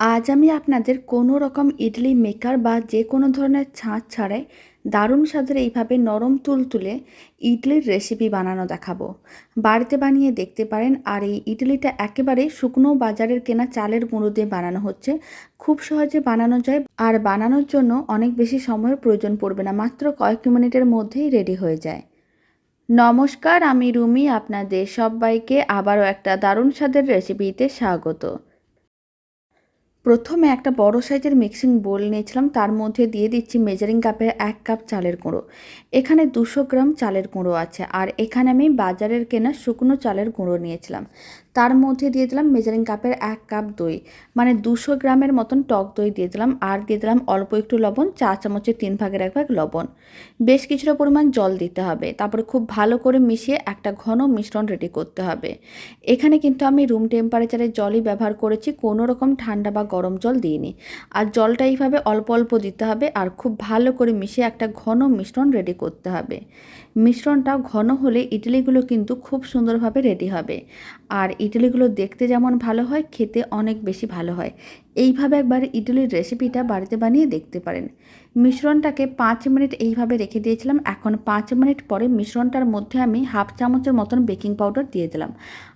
আজ আমি আপনাদের কোনো রকম ইডলি মেকার বা যে কোনো ধরনের ছাঁচ ছাড়াই দারুণ স্বাদের এইভাবে নরম তুলতুলে ইডলির রেসিপি বানানো দেখাবো। বাড়িতে বানিয়ে দেখতে পারেন, আর এই ইডলিটা একেবারে শুকনো বাজারের কেনা চালের গুঁড়ো দিয়ে বানানো হচ্ছে। খুব সহজে বানানো যায়, আর বানানোর জন্য অনেক বেশি সময়ের প্রয়োজন পড়বে না, মাত্র কয়েক মিনিটের মধ্যেই রেডি হয়ে যায়। নমস্কার, আমি রুমি, আপনাদের সবাইকে আবারও একটা দারুণ স্বাদের রেসিপিতে স্বাগত। প্রথমে একটা বড় সাইজের মিক্সিং বোল নিয়েছিলাম, তার মধ্যে দিয়ে দিচ্ছি মেজারিং কাপের এক কাপ চালের গুঁড়ো। এখানে দুশো গ্রাম চালের গুঁড়ো আছে, আর এখানে আমি বাজারের কেনা শুকনো চালের গুঁড়ো নিয়েছিলাম। তার মধ্যে দিয়ে দিলাম মেজারিং কাপের এক কাপ দই। মানে দুশো গ্রামের মতন টক দই দিয়ে দিলাম, আর দিয়ে দিলাম অল্প একটু লবণ, চা চামচের তিন ভাগের এক ভাগ লবণ। বেশ কিছুটা পরিমাণ জল দিতে হবে, তারপরে খুব ভালো করে মিশিয়ে একটা ঘন মিশ্রণ রেডি করতে হবে। এখানে কিন্তু আমি রুম টেম্পারেচারের জলই ব্যবহার করেছি, কোনো রকম ঠান্ডা বা গরম জল দিইনি। আর জলটা এইভাবে অল্প অল্প দিতে হবে, আর খুব ভালো করে মিশিয়ে একটা ঘন মিশ্রণ রেডি করতে হবে। মিশ্রণটা ঘন হলে ইডলিগুলো কিন্তু খুব সুন্দরভাবে রেডি হবে। আর ইডলিগুলো দেখতে যেমন ভালো হয়, খেতে অনেক বেশি ভালো হয়। এইভাবে একবার ইডলির রেসিপিটা বাড়িতে বানিয়ে দেখতে পারেন। মিশ্রণটাকে পাঁচ মিনিট এইভাবে রেখে দিয়েছিলাম। এখন পাঁচ মিনিট পরে মিশ্রণটার মধ্যে আমি হাফ চামচের মতন বেকিং পাউডার দিয়ে দিলাম।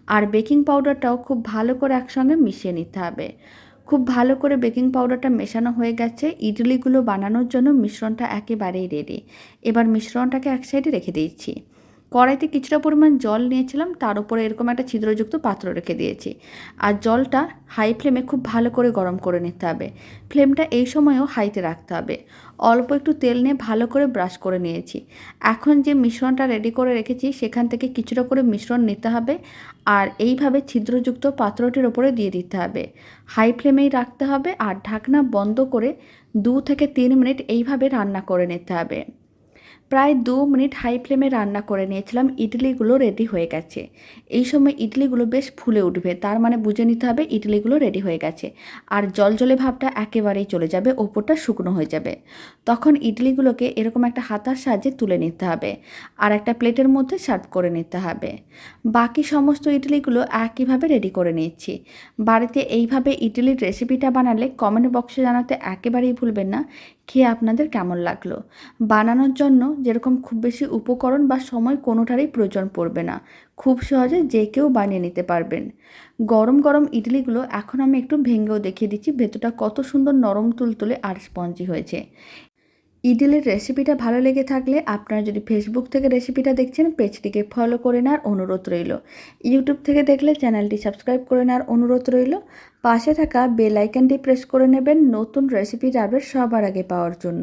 আর বেকিং পাউডারটাও খুব ভালো করে একসঙ্গে মিশিয়ে নিতে হবে। খুব ভালো করে বেকিং পাউডারটা মেশানো হয়ে গেছে। ইডলিগুলো বানানোর জন্য মিশ্রণটা একেবারেই রেডি এবার মিশ্রণটাকে এক সাইডে রেখে দিয়েছি কড়াইতে কিছুটা পরিমাণ জল নিয়েছিলাম, তার উপরে এরকম একটা ছিদ্রযুক্ত পাত্র রেখে দিয়েছি। আর জলটা হাই ফ্লেমে খুব ভালো করে গরম করে নিতে হবে। ফ্লেমটা এই সময়ও হাইতে রাখতে হবে। অল্প একটু তেল নিয়ে ভালো করে ব্রাশ করে নিয়েছি। এখন যে মিশ্রণটা রেডি করে রেখেছি, সেখান থেকে কিছুটা করে মিশ্রণ নিতে হবে আর এইভাবে ছিদ্রযুক্ত পাত্রটির ওপরে দিয়ে দিতে হবে। হাই ফ্লেমেই রাখতে হবে আর ঢাকনা বন্ধ করে দু থেকে তিন মিনিট এইভাবে রান্না করে নিতে হবে। প্রায় দু মিনিট হাই ফ্লেমে রান্না করে নিয়েছিলাম, ইডলিগুলো রেডি হয়ে গেছে। এই সময় ইডলিগুলো বেশ ফুলে উঠবে, তার মানে বুঝে নিতে হবে ইডলিগুলো রেডি হয়ে গেছে। আর জল জলে ভাবটা একেবারেই চলে যাবে, ওপরটা শুকনো হয়ে যাবে। তখন ইডলিগুলোকে এরকম একটা হাতার সাহায্যে তুলে নিতে হবে আর একটা প্লেটের মধ্যে সার্ভ করে নিতে হবে। বাকি সমস্ত ইডলিগুলো একইভাবে রেডি করে নিচ্ছি বাড়িতে এইভাবে ইডলির রেসিপিটা বানালে কমেন্ট বক্সে জানাতে একেবারেই ভুলবেন না। খেয়ে আপনাদের কেমন লাগল? বানানোর জন্য যেরকম খুব বেশি উপকরণ বা সময় কোনোটারই প্রয়োজন পড়বে না। খুব সহজে যে কেউ বানিয়ে নিতে পারবেন। গরম গরম ইডলিগুলো এখন আমি একটু ভেঙেও দেখিয়ে দিচ্ছি, ভেতরটা কত সুন্দর নরম তুলতুলে আর স্পঞ্জি হয়েছে। ইডলির রেসিপিটা ভালো লেগে থাকলে আপনারা যদি ফেসবুক থেকে রেসিপিটা দেখছেন, পেজটিকে ফলো করে নেওয়ার অনুরোধ রইল। ইউটিউব থেকে দেখলে চ্যানেলটি সাবস্ক্রাইব করে নেওয়ার অনুরোধ রইল। পাশে থাকা বেল আইকনটি প্রেস করে নেবেন, নতুন রেসিপির আপডেট সবার আগে পাওয়ার জন্য।